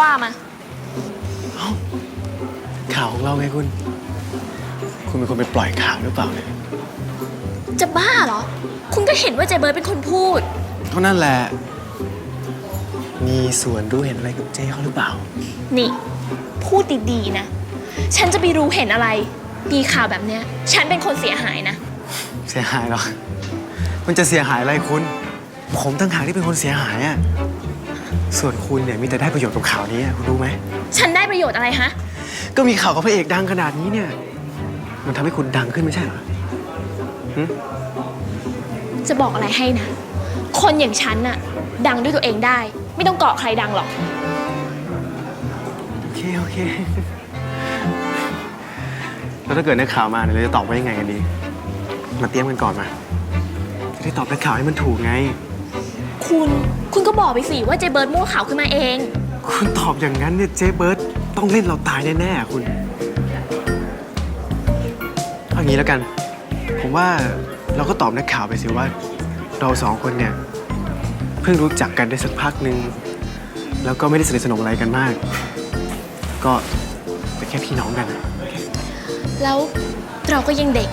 ว่ามา ข่าวของเราไงคุณ คุณเป็นคนไปปล่อยข่าวหรือเปล่าเนี่ยจะบ้าเหรอ คุณก็เห็นว่าเจเบิร์ดเป็นคนพูด เท่านั้นแหละ มีส่วนรู้เห็นอะไรกับเจ๊เขาหรือเปล่า นี่ พูดดีๆนะ ฉันจะไปรู้เห็นอะไร มีข่าวแบบเนี้ย ฉันเป็นคนเสียหายนะ เสียหายเหรอ มันจะเสียหายอะไรคุณ ผมตั้งหากที่เป็นคนเสียหายอะ ส่วนคุณเนี่ยมีแต่ได้ประโยชน์กับข่าวนี้อะคุณรู้ไหม ฉันได้ประโยชน์อะไรฮะ ก็มีข่าวกับพระเอกดังขนาดนี้เนี่ย มันทำให้คุณดังขึ้นไม่ใช่เหรอ จะบอกอะไรให้นะ คนอย่างฉันน่ะ ดังด้วยตัวเองได้ ไม่ต้องเกาะใครดังหรอก โอเค โอเค แล้วถ้าเกิดนักข่าวมาเนี่ยเราจะตอบว่ายังไงกันดี มาเตรียมกันก่อนมา จะได้ตอบนักข่าวให้มันถูกไง คุณ คุณก็บอกไปสิว่าเจเบิร์ดมั่วข่าวขึ้นมาเอง คุณตอบอย่างนั้นเนี่ยเจ๊เบิร์ตต้องเล่นเราตายแน่ๆคุณเอางี้แล้วกัน ผมว่าเราก็ตอบนักข่าวไปสิว่า เราสองคนเนี่ย เพิ่งรู้จักกันได้สักพักหนึ่งแล้วก็ไม่ได้สนิทสนมอะไรกันมาก ก็เป็นแค่พี่น้องกันอะแล้วเราก็ยังเด็ก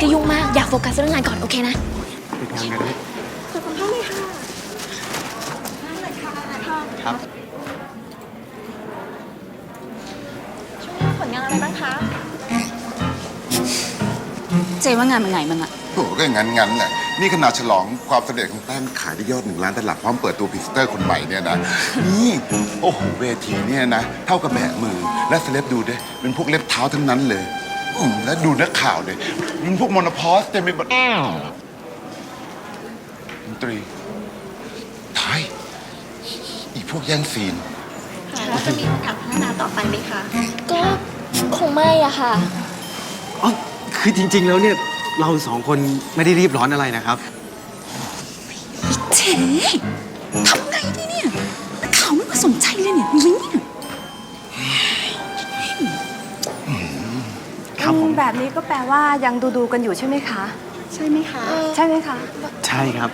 ก็ยุ่งมาก อยากโฟกัสเรื่องงานก่อน โอเคนะเป็นงานกันเลยครับผลงานอะไรบ้างคะ เจว่างานมันไงมั้งอะโอ้โหก็อย่างนั้นงั้นแหละ นี่ขนาดฉลองความสำเร็จของแป้งขายได้ยอดหนึ่งล้านตลับพร้อมเปิดตัวพรีเซนเตอร์คนใหม่เนี่ยนะ นี่ โอ้โห เวทีเนี่ยนะ เท่ากับแบะมือ และเซเลบดูด้วยเป็นพวกเล็บเท้าทั้งนั้นเลย อืมแล้วดูนักข่าวเลยเป็นพวกมอนพอสเต็มไปหมดดนตรีไทยอีพวกแย่งซีนแล้วจะมีโอกาสพัฒนาต่อไปไหมคะ ก็คงไม่อะค่ะ อ๋อคือจริง ๆ แล้วเนี่ย เราสองคนไม่ได้รีบร้อนอะไรนะครับเจทำไงดีเนี่ยนักข่าวไม่มาสนใจเลยเนี่ยลิงเนี่ย แบบนี้ก็แปลว่ายังดูดูๆกันอยู่ใช่ไหมคะ ใช่ไหมคะ ใช่ไหมคะ ใช่ครับ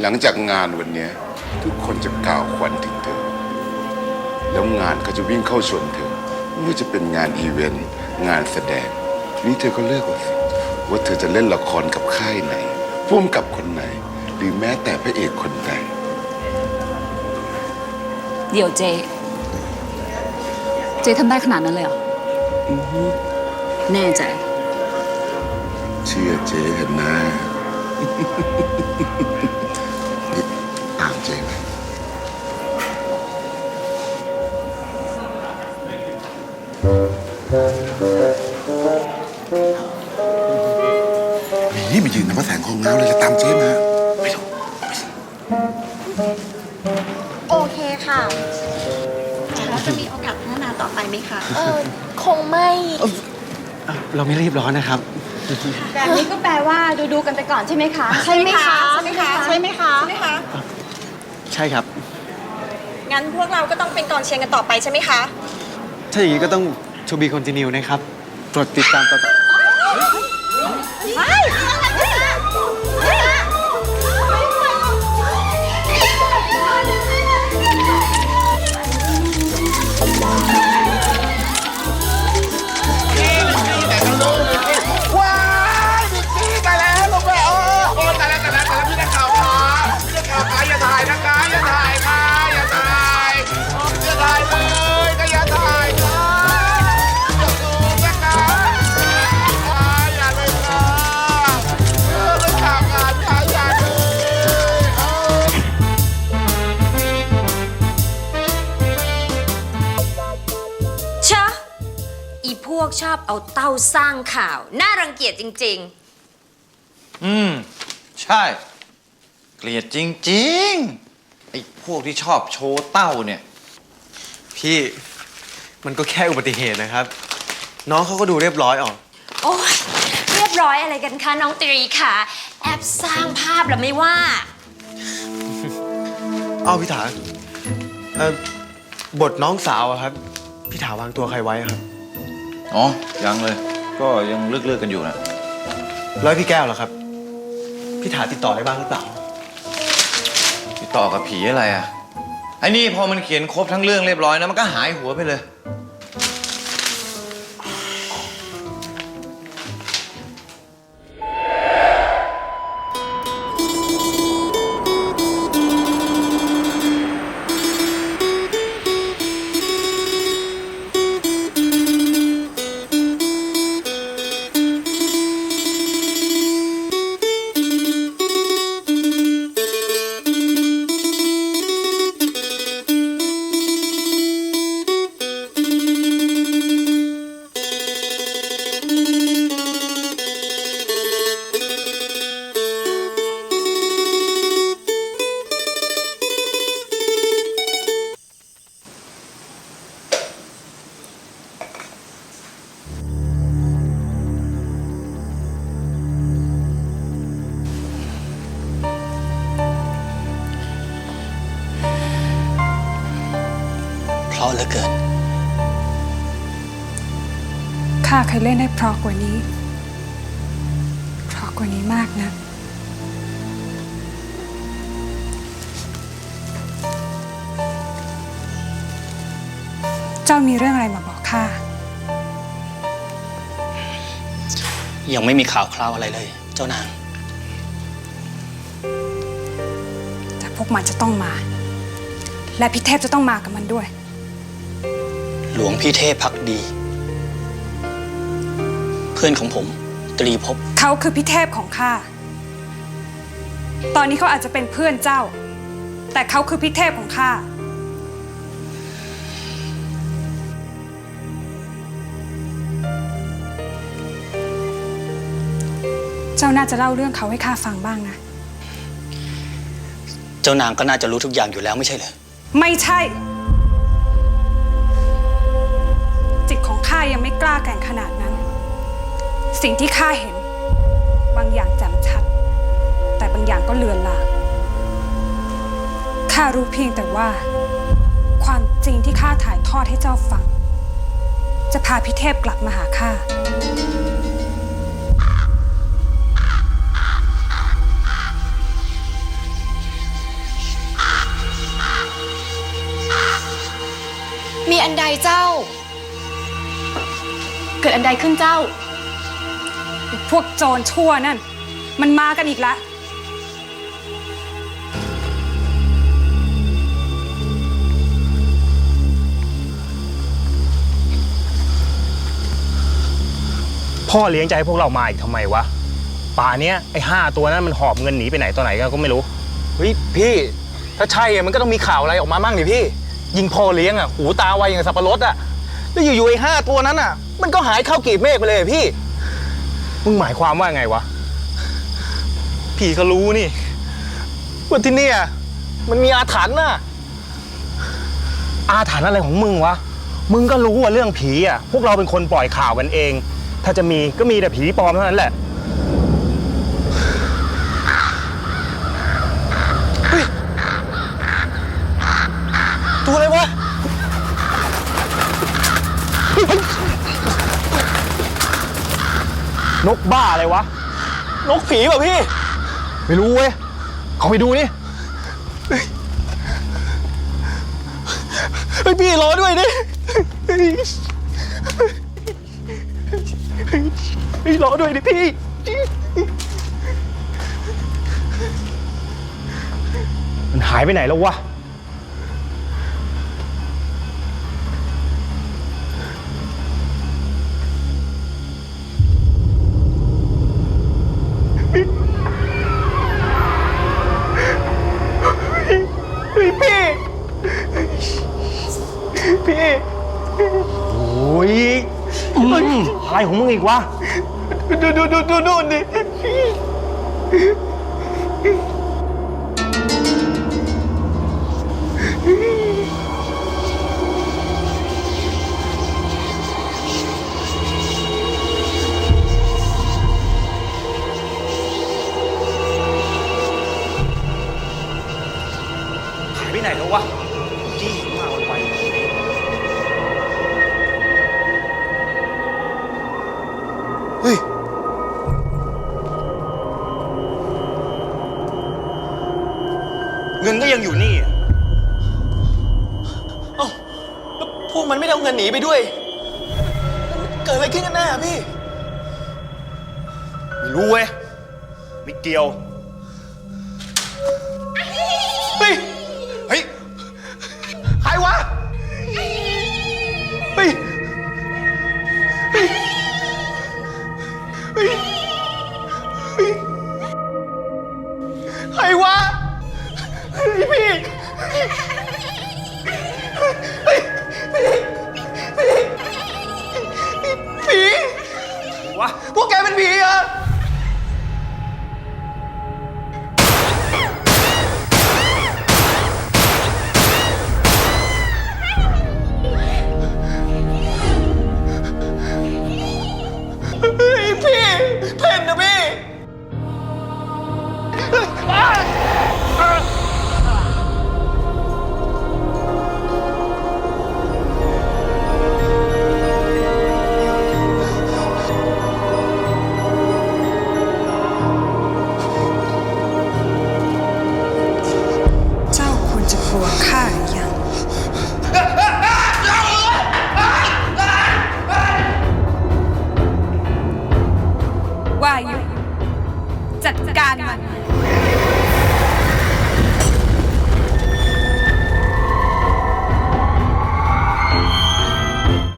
หลังจากงานวันเนี้ยทุกคนจะกล่าวขวัญถึงเธอ แล้วงานก็จะวิ่งเข้าชนเธอไม่ว่าจะเป็นงานอีเวนต์งานแสดงทีนี้เธอก็เลือกว่าสิ ว่าเธอจะเล่นละครกับค่ายไหนพุ่มกับคนไหน หรือแม้แต่พระเอกคนใดเดี๋ยวเจ เจทำได้ขนาดนั้นเลยเหรอแน่ใจ เชื่อเจ๊เถอะนะ ไปไหมคะ เออคงไม่เราไม่รีบร้อนนะครับ แบบนี้ก็แปลว่าดูดูๆกันไปก่อนใช่ไหมคะ ใช่ไหมคะ ใช่ไหมคะใช่ไหมคะใช่ไหมคะใช่ครับ งั้นพวกเราก็ต้องเป็นกองเชียร์กันต่อไปใช่ไหมคะ ถ้าอย่างนี้ก็ต้อง to be continue นะครับโปรดติดตามต่อว้ ชอบเอาเต้าสร้างข่าว น่ารังเกียจจริง อืม ใช่ เกลียดจริงๆ ไอ้พวกที่ชอบโชว์เต้าเนี่ย พี่มันก็แค่อุบัติเหตุนะครับ น้องเขาก็ดูเรียบร้อยออก ๆ โอ้ยเรียบร้อยอะไรกันคะน้องตรีค่ะ แอบสร้างภาพเหรือไม่ว่าอ้าวพี่ถาเออบทน้องสาวอะครับ พี่ถาวางตัวใครไว้อะครับ อ๋อ ยังเลย ก็ยังเลือกเลือกๆกันอยู่นะแล้วพี่แก้วล่ะครับ พี่ถาติดต่อได้บ้างหรือเปล่า ติดต่อกับผีอะไรอะไอ้นี่พอมันเขียนครบทั้งเรื่องเรียบร้อยนะมันก็หายหัวไปเลยะเหลือเกิน ข้าเคยเล่นได้เพราะกว่านี้ เพราะกว่านี้มากนะ เจ้ามีเรื่องอะไรมาบอกข้า ยังไม่มีข่าวคราวอะไรเลย เจ้านาง แต่พวกมันจะต้องมา และพี่เทพจะต้องมากับมันด้วย หลวงพี่เทพพักดี เพื่อนของผม ตรีภพเขาคือพี่เทพของข้า ตอนนี้เขาอาจจะเป็นเพื่อนเจ้า แต่เขาคือพี่เทพของข้า เจ้าน่าจะเล่าเรื่องเขาให้ข้าฟังบ้างนะ เจ้านางก็น่าจะรู้ทุกอย่างอยู่แล้วไม่ใช่เหรอ ไม่ใช่ ยังไม่กล้าแก่งขนาดนั้น สิ่งที่ข้าเห็น บางอย่างแจ่มชัด แต่บางอย่างก็เลือนลางข้ารู้เพียงแต่ว่า ความจริงที่ข้าถ่ายทอดให้เจ้าฟัง จะพาพิเทพกลับมาหาข้ามีอันใดเจ้า กิดอันใดขึ้นเจ้า พวกโจรชั่วนั่น มันมากันอีกแล้วพ่อเลี้ยงใจพวกเรามาอีกทำไมวะ ป่าเนี้ยไอ้ห้าตัวนั้นมันหอบเงินหนีไปไหนตัวไหนก็ไม่รู้ เฮ้ยพี่ ถ้าใช่อะมันก็ต้องมีข่าวอะไรออกมามั่งดิพี่ ยิงพ่อเลี้ยงอะ หูตาไวอย่างสับปะรดอะ แล้วอยู่ๆไอ้ห้าตัวนั้นอะ มันก็หายเข้ากีบเมฆไปเลยอะพี่ มึงหมายความว่าไงวะ พี่ก็รู้นี่ว่าที่เนี่ยมันมีอาถรรพ์น่ะ อาถรรพ์อะไรของมึงวะ มึงก็รู้ว่าเรื่องผีอะ พวกเราเป็นคนปล่อยข่าวกันเอง ถ้าจะมีก็มีแต่ผีปลอมเท่านั้นแหละ ตัวอะไรวะ นกบ้าอะไรวะ นกผีเปล่ะพี่ ไม่รู้เว้ยเขาไปดูนี่เฮ้ยเฮ้ยพี่รอด้วยดิเฮ้ยเฮ้ยรอด้วยดิพี่ มันหายไปไหนแล้ววะ อืมอะไรของมึงอีกวะ ดูดูดูดูดูดิหายไปไหนแล้ววะ เงินหนีไปด้วยแล้วมันเกิดอะไรขึ้นกันแน่อะพี่ ไม่รู้เว้ย ไม่เกี่ยว